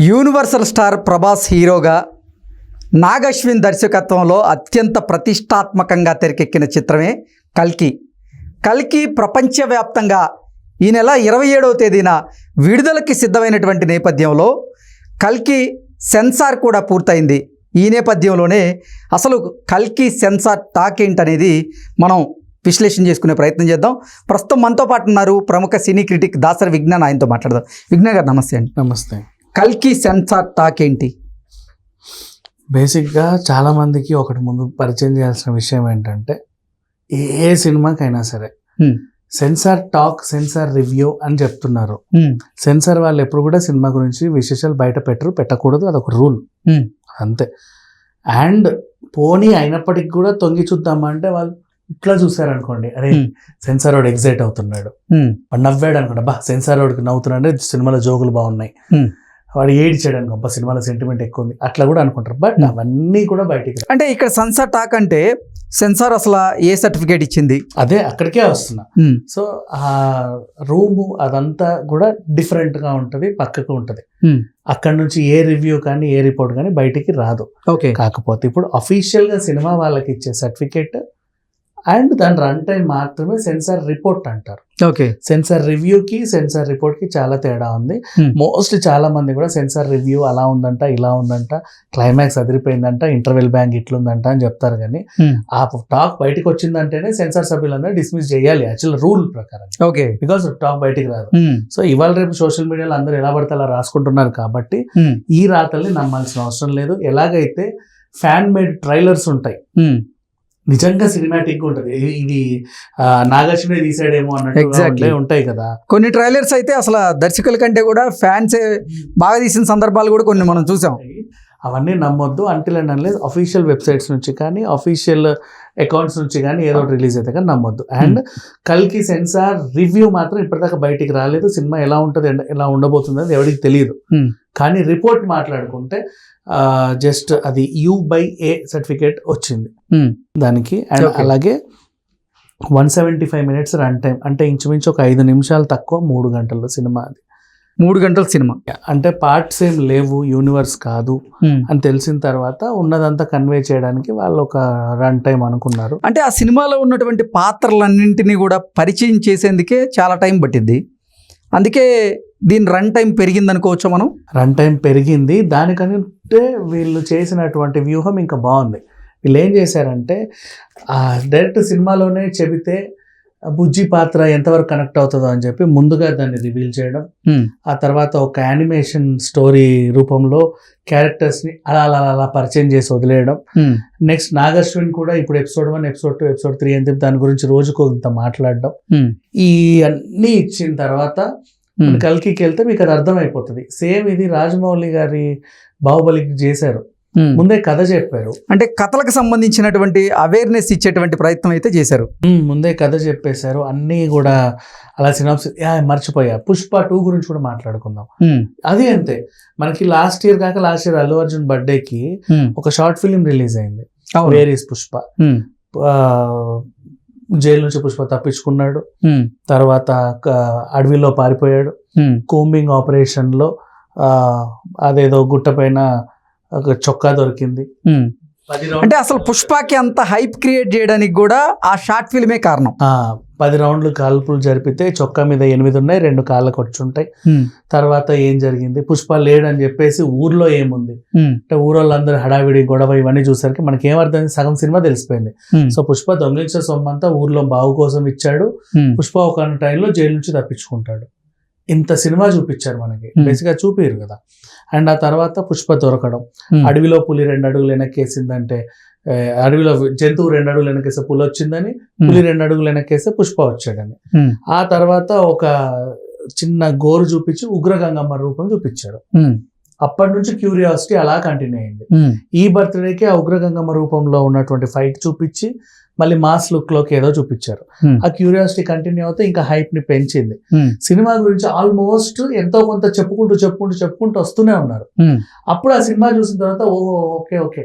Universal star Prabhas హీరోగా నాగశ్విన్ దర్శకత్వంలో అత్యంత ప్రతిష్టాత్మకంగా తెరకెక్కిన చిత్రమే కల్కి. కల్కి ప్రపంచవ్యాప్తంగా ఈ నెల ఇరవై ఏడవ తేదీన విడుదలకి సిద్ధమైనటువంటి నేపథ్యంలో కల్కి సెన్సార్ కూడా పూర్తయింది. ఈ నేపథ్యంలోనే అసలు కల్కి సెన్సార్ టాక్ ఏంటనేది మనం విశ్లేషణ చేసుకునే ప్రయత్నం చేద్దాం. ప్రస్తుతం మనతో పాటు ఉన్నారు ప్రముఖ సినీ క్రిటిక్ దాసరి విజ్ఞాన్ ఆయనతో మాట్లాడదాం. విజ్ఞాన్ గారు నమస్తే అండి. నమస్తే. కల్కి సెన్సార్ టాక్ ఏంటి బేసిక్గా చాలా మందికి ఒకటి ముందు పరిచయం చేయాల్సిన విషయం ఏంటంటే ఏ సినిమాకైనా సరే. సెన్సార్ టాక్ సెన్సార్ రివ్యూ అని చెప్తున్నారు సెన్సార్ వాళ్ళు ఎప్పుడు కూడా సినిమా గురించి విశేషాలు బయట పెట్టరు పెట్టకూడదు అదొక రూల్. అంతే అండ్ పోనీ అయినప్పటికి కూడా తొంగి చూద్దామా అంటే వాళ్ళు ఇట్లా చూసారనుకోండి అరే. సెన్సార్ వాడు ఎగ్జైట్ అవుతున్నాడు నవ్వాడు అనుకోండి బా సెన్సార్ వాడికి నవ్వుతున్నాడు సినిమాలో జోకులు బాగున్నాయి. వాడు ఏడిచాడు అనుకో అబ్బా సినిమాలో సెంటిమెంట్ ఎక్కువ ఉంది. అట్లా కూడా అనుకుంటారు. But Hmm. అవన్నీ కూడా బయటికి అంటే ఇక్కడ సెన్సార్ టాక్ అంటే సెన్సార్ అసలు ఏ సర్టిఫికేట్ ఇచ్చింది? అదే అక్కడికే వస్తున్నా. సో ఆ రూము అదంతా కూడా డిఫరెంట్గా ఉంటది పక్కకు ఉంటది. Hmm. అక్కడ నుంచి ఏ రివ్యూ కానీ ఏ రిపోర్ట్ కానీ బయటికి రాదు. ఓకే కాకపోతే ఇప్పుడు అఫీషియల్గా సినిమా వాళ్ళకి ఇచ్చే సర్టిఫికేట్ అండ్ దాని రన్ టైం మాత్రమే సెన్సార్ రిపోర్ట్ అంటారు. ఓకే. సెన్సార్ రివ్యూకి సెన్సార్ రిపోర్ట్కి చాలా తేడా ఉంది. Hmm. మోస్ట్లీ చాలా మంది కూడా సెన్సార్ రివ్యూ అలా ఉందంట ఇలా ఉందంట క్లైమాక్స్ అదిరిపోయిందంట ఇంటర్వెల్ బ్యాంక్ ఇట్లుందంట అని చెప్తారు కానీ Hmm. ఆ టాక్ బయటకు వచ్చిందంటేనే సెన్సార్ సభ్యులందరూ డిస్మిస్ చేయాలి యాక్చువల్ రూల్ ప్రకారం. ఓకే. బికాస్ టాక్ బయటికి రాదు. ఉమ్, సో ఇవాళ రేపు సోషల్ మీడియాలో అందరూ ఎలా పడితే అలా రాసుకుంటున్నారు కాబట్టి ఈ రాతల్ని నమ్మాల్సిన అవసరం లేదు. ఎలాగైతే ఫ్యాన్ మేడ్ ట్రైలర్స్ ఉంటాయి. నిజంగా సినిమాటిక్ ఉంటుంది. ఇది నాగార్జున తీసాడేమో అన్నట్టు. ఉంటాయి కదా. కొన్ని ట్రైలర్స్ అయితే అసలు దర్శకుల కంటే కూడా ఫ్యాన్స్ బాగా తీసిన సందర్భాలు కూడా కొన్ని మనం చూసాం. అవన్నీ నమ్మొద్దు until and unless official websites నుంచి కానీ అఫీషియల్ అకౌంట్స్ నుంచి కానీ ఏదో ఒకటి రిలీజ్ అయితే కానీ నమ్మొద్దు. అండ్ కల్కి సెన్సార్ రివ్యూ మాత్రం ఇప్పటిదాకా బయటికి రాలేదు. సినిమా ఎలా ఉంటుంది ఎలా ఉండబోతుంది అని ఎవరికి తెలియదు. Hmm. కానీ రిపోర్ట్ మాట్లాడుకుంటే జస్ట్ అది యూ బై ఏ సర్టిఫికేట్ వచ్చింది. ఉమ్, దానికి అండ్. అలాగే one seventy five minutes run time అంటే ఇంచుమించు ఒక ఐదు నిమిషాలు తక్కువ మూడు గంటల్లో సినిమా అది. మూడు గంటల సినిమా. అంటే పార్ట్స్ ఏం లేవు యూనివర్స్ కాదు ఉమ్. అని తెలిసిన తర్వాత ఉన్నదంతా కన్వే చేయడానికి వాళ్ళు ఒక రన్ టైం అనుకున్నారు. అంటే ఆ సినిమాలో ఉన్నటువంటి పాత్రలన్నింటినీ కూడా పరిచయం చేసేందుకే చాలా టైం పట్టింది అందుకే దీని రన్ టైం పెరిగింది అనుకోవచ్చా మనం? రన్ టైం పెరిగింది. దానికంటే వీళ్ళు చేసినటువంటి వ్యూహం ఇంకా బాగుంది. వీళ్ళు ఏం చేశారంటే డైరెక్ట్ సినిమాలోనే చెబితే బుజ్జి పాత్ర ఎంతవరకు కనెక్ట్ అవుతుందో అని చెప్పి ముందుగా దాన్ని రివీల్ చేయడం. ఆ తర్వాత ఒక యానిమేషన్ స్టోరీ రూపంలో క్యారెక్టర్స్ని అలా అలా అలా పరిచయం చేసి వదిలేయడం. నెక్స్ట్ నాగశ్విన్ కూడా ఇప్పుడు episode one episode two episode three అని చెప్పి దాని గురించి రోజుకు ఇంత మాట్లాడడం. ఈ అన్నీ ఇచ్చిన తర్వాత. కల్కికి వెళ్తే మీకు అది అర్థమైపోతుంది. సేమ్ ఇది రాజమౌళి గారి బాహుబలికి చేశారు. ముందే కథ చెప్పారు. అంటే కథలకు సంబంధించినటువంటి అవేర్నెస్ ఇచ్చేటువంటి ప్రయత్నం అయితే చేశారు. ఉమ్, ముందే కథ చెప్పేశారు. అన్నీ కూడా అలా సినాప్సిస్ మర్చిపోయా. పుష్ప టూ గురించి కూడా మాట్లాడుకుందాం. ఉమ్, అది అంతే. మనకి లాస్ట్ ఇయర్ కాక లాస్ట్ ఇయర్ అల్లు అర్జున్ బర్త్డేకి ఒక షార్ట్ ఫిలిం రిలీజ్ అయింది. అవును. వేర్ ఈస్ పుష్ప జైలు నుంచి పుష్ప తప్పించుకున్నాడు. తర్వాత అడవిలో పారిపోయాడు. కోంబింగ్ ఆపరేషన్లో ఆ, అదేదో గుట్ట పైన ఒక చొక్కా దొరికింది. అంటే అసలు పుష్పకి అంత హైప్ క్రియేట్ చేయడానికి కూడా ఆ షార్ట్ ఫిల్మే కారణం. ఆ, పది రౌండ్లు కాల్పులు జరిపితే చొక్కా మీద ఎనిమిది ఉన్నాయి రెండు కాళ్ళకు వచ్చుంటాయి ఉమ్, తర్వాత ఏం జరిగింది? పుష్ప లేడని చెప్పేసి ఊర్లో ఏముంది? అంటే ఊరోళ్ళందరూ హడావిడి గొడవ ఇవన్నీ చూసరికి మనకి ఏమర్థమైంది సగం సినిమా తెలిసిపోయింది. సో పుష్ప దొంగిలించిన సొమ్మంతా ఊర్లో బావు కోసం ఇచ్చాడు. పుష్ప ఒక టైంలో జైలు నుంచి తప్పించుకుంటాడు. ఇంత సినిమా చూపించారు మనకి. బేసిక్గా చూపిరు కదా. అండ్ ఆ తర్వాత పుష్ప దొరకడం. అడవిలో పులి రెండు అడుగులు వెనక్కేసిందంటే అడవిలో జంతువు రెండు అడుగులు వెనకేస్తే పులి వచ్చిందని పులి రెండు అడుగులు వెనక్కేస్తే పుష్ప వచ్చాడని. ఆ తర్వాత ఒక చిన్న గోరు చూపించి ఉగ్రగంగమ్మ రూపం చూపించాడు. అప్పటి నుంచి క్యూరియాసిటీ అలా కంటిన్యూ అయింది. ఈ బర్త్డేకి ఆ ఉగ్రగంగమ్మ రూపంలో ఉన్నటువంటి ఫైట్ చూపించి మళ్ళీ మాస్ లుక్లోకి ఏదో చూపించారు. ఆ క్యూరియాసిటీ కంటిన్యూ అవుతే ఇంకా హైప్ని పెంచింది. సినిమా గురించి ఆల్మోస్ట్ ఎంతో కొంత చెప్పుకుంటూ చెప్పుకుంటూ చెప్పుకుంటూ వస్తూనే ఉన్నారు. అప్పుడు ఆ సినిమా చూసిన తర్వాత ఓహో ఓకే ఓకే.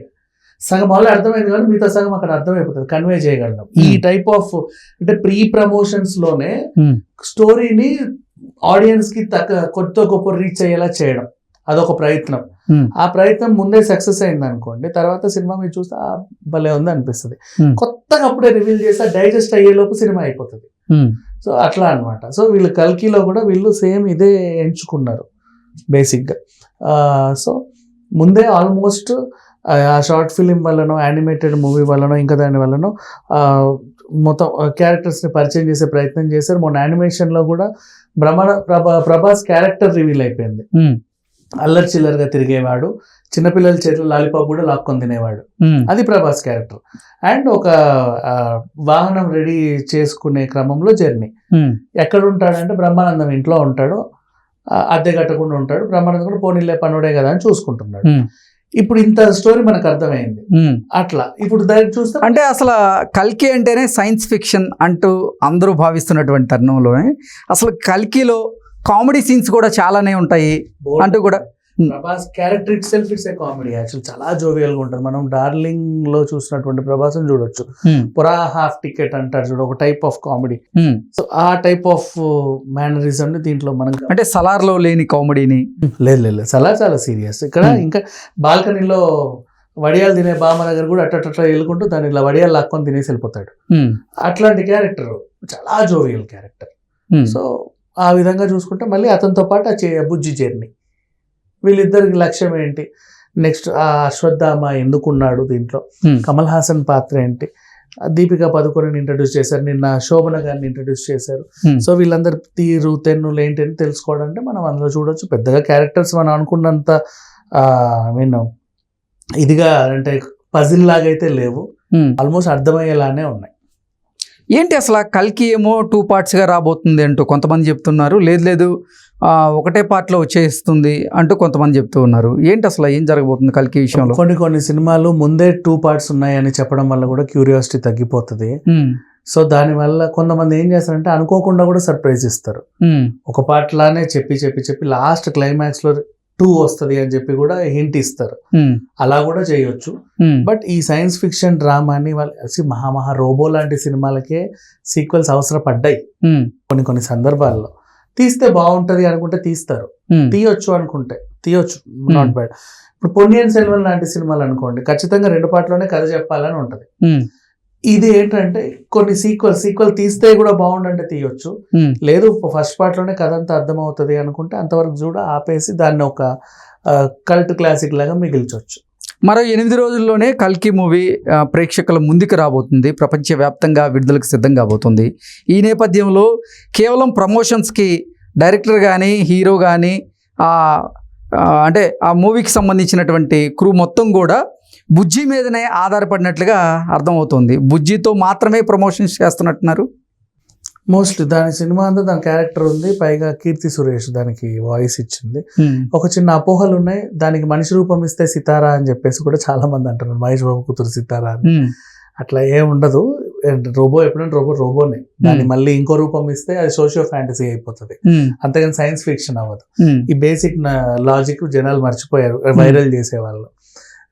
సగం ఆల్రెడీ అర్థమైంది కానీ మిగతా సగం అక్కడ అర్థమైపోతుంది కన్వే చేయగలం ఈ. టైప్ ఆఫ్ అంటే ప్రీ ప్రమోషన్స్లోనే స్టోరీని ఆడియన్స్కి తగ్గ కొత్త గొప్ప రీచ్ అయ్యేలా చేయడం. అదొక ప్రయత్నం. ఆ ప్రయత్నం ముందే సక్సెస్ అయింది అనుకోండి తర్వాత సినిమా మీరు చూస్తే "ఆ, భలే ఉంది అనిపిస్తుంది. Hmm. కొత్తగా అప్పుడే రివీల్ చేస్తే డైజెస్ట్ అయ్యేలోపు సినిమా అయిపోతుంది. ఉమ్, సో అట్లా అన్నమాట. సో వీళ్ళు కల్కిలో కూడా వీళ్ళు సేమ్ ఇదే ఎంచుకున్నారు బేసిక్గా. సో ముందే ఆల్మోస్ట్ ఆ షార్ట్ ఫిలిం వల్లనో యానిమేటెడ్ మూవీ వల్లనో ఇంకా దాని వల్లనో మొత్తం క్యారెక్టర్స్ని పరిచయం చేసే ప్రయత్నం చేశారు. మొన్న యానిమేషన్లో కూడా భ్రమణ ప్రభా ప్రభాస్ క్యారెక్టర్ రివీల్ అయిపోయింది. అల్లరి చిల్లరగా తిరిగేవాడు. చిన్నపిల్లల చేతిలో లాలీపాప్ కూడా లాక్కొని తినేవాడు. అది ప్రభాస్ క్యారెక్టర్. అండ్ ఒక వాహనం రెడీ చేసుకునే క్రమంలో జర్నీ ఎక్కడ ఉంటాడంటే బ్రహ్మానందం ఇంట్లో ఉంటాడు. అద్దె కట్టకుండా ఉంటాడు. బ్రహ్మానందం కూడా పోనీలే పనుడే కదా అని చూసుకుంటున్నాడు. ఇప్పుడు ఇంత స్టోరీ మనకు అర్థమైంది. అట్లా. ఇప్పుడు దాన్ని చూస్తే అంటే అసలు కల్కి అంటేనే సైన్స్ ఫిక్షన్ అంటూ అందరూ భావిస్తున్నటువంటి తరుణంలోనే అసలు కల్కిలో కామెడీ సీన్స్ కూడా చాలానే ఉంటాయి. అంటూ కూడా Prabhas character it self it's a comedy. Actual చాలా జోవియల్గా ఉంటుంది. మనం డార్లింగ్లో చూసినటువంటి ప్రభాస్ చూడొచ్చు. పురా హాఫ్ టికెట్ అంటారు చూడు ఒక టైప్ ఆఫ్ కామెడీ. సో ఆ టైప్ ఆఫ్ మేనరిజం ని దీంట్లో మనం అంటే సలార్లో లేని కామెడీని. లేదు లేదు లేదు. చాలా సీరియస్. ఇక్కడ. ఇంకా బాల్కనీలో వడియాలు తినే బామ్మ దగ్గర కూడా అట్ట అట్ట వెళ్ళుకుంటూ దాని ఇలా వడియాలు లాక్కొని తినేసి వెళ్ళిపోతాడు. అట్లాంటి క్యారెక్టర్. చాలా జోవియల్ క్యారెక్టర్. సో ఆ విధంగా చూసుకుంటే మళ్ళీ అతనితో పాటు ఆ చే- బుజ్జి జర్నీ. వీళ్ళిద్దరికి లక్ష్యం ఏంటి? నెక్స్ట్ ఆ అశ్వత్థామ ఎందుకున్నాడు దీంట్లో? కమల్ హాసన్ పాత్ర ఏంటి? దీపికా పదుకొనిని ఇంట్రడ్యూస్ చేశారు నిన్న శోభన గారిని ఇంట్రడ్యూస్ చేశారు. సో వీళ్ళందరి తీరు తెన్నులు ఏంటి అని తెలుసుకోవడానికి మనం అందులో చూడొచ్చు. పెద్దగా క్యారెక్టర్స్ మనం అనుకున్నంత ఐ మీన్ ఇదిగా అంటే పజిల్ లాగా అయితే లేవు. ఆల్మోస్ట్ అర్థమయ్యేలానే ఉన్నాయి. ఏంటి అసలు కల్కి ఏమో టూ పార్ట్స్గా రాబోతుంది అంటూ కొంతమంది చెప్తున్నారు. లేదు లేదు ఒకటే పార్ట్లో వచ్చేస్తుంది అంటూ కొంతమంది చెప్తూ ఉన్నారు. ఏంటి అసలు ఏం జరగబోతుంది కల్కి విషయంలో? కొన్ని కొన్ని సినిమాలు ముందే టూ పార్ట్స్ ఉన్నాయని చెప్పడం వల్ల కూడా క్యూరియాసిటీ తగ్గిపోతుంది. సో దానివల్ల కొంతమంది ఏం చేస్తారంటే అనుకోకుండా కూడా సర్ప్రైజ్ ఇస్తారు. ఒక పార్ట్ లానే చెప్పి చెప్పి చెప్పి లాస్ట్ క్లైమాక్స్లో టూ వస్తుంది అని చెప్పి కూడా హింట్ ఇస్తారు. అలా కూడా చేయొచ్చు. బట్ ఈ సైన్స్ ఫిక్షన్ డ్రామాని వాళ్ళు మహా మహా రోబో లాంటి సినిమాలకే సీక్వెల్స్ అవసరపడ్డాయి. కొన్ని కొన్ని సందర్భాల్లో. తీస్తే బాగుంటది అనుకుంటే తీస్తారు. తీయొచ్చు అనుకుంటే. తీయొచ్చు. నాట్ బ్యాడ్ ఇప్పుడు పొన్నియన్ సెల్వన్ లాంటి సినిమాలు అనుకోండి ఖచ్చితంగా రెండు పాటలోనే కథ చెప్పాలని ఉంటది. ఇది ఏంటంటే కొన్ని సీక్వెల్ సీక్వెల్ తీస్తే కూడా బాగుండంటే తీయొచ్చు. ఉమ్. లేదు ఫస్ట్ పార్ట్లోనే కథ అంతా అర్థమవుతుంది అనుకుంటే అంతవరకు చూడ ఆపేసి దాన్ని ఒక కల్ట్ క్లాసిక్ లాగా మిగిల్చవచ్చు మరో ఎనిమిది రోజుల్లోనే కల్కి మూవీ ప్రేక్షకుల ముందుకు రాబోతుంది. ప్రపంచవ్యాప్తంగా విడుదలకు సిద్ధం కాబోతుంది. ఈ నేపథ్యంలో కేవలం ప్రమోషన్స్కి డైరెక్టర్ కానీ హీరో కానీ అంటే ఆ మూవీకి సంబంధించినటువంటి క్రూ మొత్తం కూడా బుజ్జి మీదనే ఆధారపడినట్లుగా అర్థమవుతుంది. బుజ్జితో మాత్రమే ప్రమోషన్స్ చేస్తున్నట్టున్నారు? మోస్ట్లీ దాని సినిమా అంతా దాని క్యారెక్టర్ ఉంది. పైగా కీర్తి సురేష్ దానికి వాయిస్ ఇచ్చింది. ఒక చిన్న అపోహలు ఉన్నాయి. దానికి మనిషి రూపం ఇస్తే సితారా అని చెప్పేసి కూడా చాలా మంది అంటున్నారు. మహేష్ బాబు కూతురు సితారా అని. అట్లా ఏం ఉండదు. రోబో ఎప్పుడంటే రోబో రోబోనే. దాన్ని Hmm. మళ్ళీ ఇంకో రూపం ఇస్తే అది సోషియో ఫ్యాంటసీ అయిపోతుంది. ఉమ్, అంతేగాని సైన్స్ ఫిక్షన్ అవ్వదు. ఉమ్, ఈ బేసిక్ లాజిక్ జనాలు మర్చిపోయారు వైరల్ చేసేవాళ్ళు.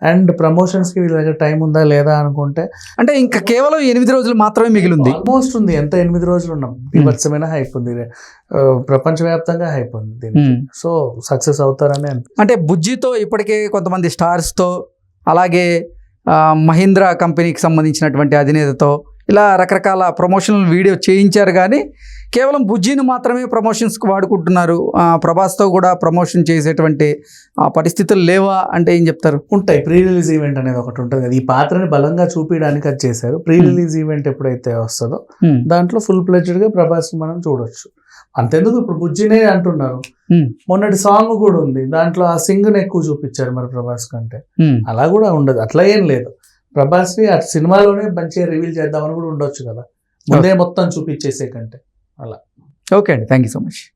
అండ్ ప్రమోషన్స్కి వీళ్ళ దగ్గర టైం ఉందా లేదా అనుకుంటే అంటే ఇంకా కేవలం ఎనిమిది రోజులు మాత్రమే మిగిలింది. ఆల్మోస్ట్ ఉంది. ఎంత ఎనిమిది రోజులు ఉన్నాం? బీభత్సమైన హైప్ ఉంది. ప్రపంచవ్యాప్తంగా హైప్ ఉంది. సో సక్సెస్ అవుతారని అంటే బుజ్జితో ఇప్పటికే కొంతమంది స్టార్స్తో అలాగే ఆ, మహీంద్రా కంపెనీకి సంబంధించినటువంటి అధినేతతో ఇలా రకరకాల ప్రమోషనల్ వీడియో చేయించారు కానీ కేవలం బుజ్జిని మాత్రమే ప్రమోషన్స్కి వాడుకుంటున్నారు. ఆ, ప్రభాస్తో కూడా ప్రమోషన్ చేసేటువంటి ఆ, పరిస్థితులు లేవా అంటే ఏం చెప్తారు? ఉంటాయి. ప్రీ రిలీజ్ ఈవెంట్ అనేది ఒకటి ఉంటుంది. కదా ఈ పాత్రని బలంగా చూపించడానికి అది చేశారు. ప్రీ రిలీజ్ ఈవెంట్ ఎప్పుడైతే వస్తుందో దాంట్లో ఫుల్ ప్లెజ్డ్గా ప్రభాస్ మనం చూడొచ్చు. అంతెందుకు ఇప్పుడు బుజ్జినే అంటున్నారు. మొన్నటి సాంగ్ కూడా ఉంది. దాంట్లో ఆ సింగ్ని ఎక్కువ చూపించారు మరి ప్రభాస్ కంటే. అలా కూడా ఉండదు. అట్లా ఏం లేదు. ప్రభాస్ని ఆ సినిమాలోనే మంచిగా రివీల్ చేద్దామని కూడా ఉండొచ్చు కదా. ముందే మొత్తం చూపించేసే కంటే. ఓకే అండి. Thank you so much.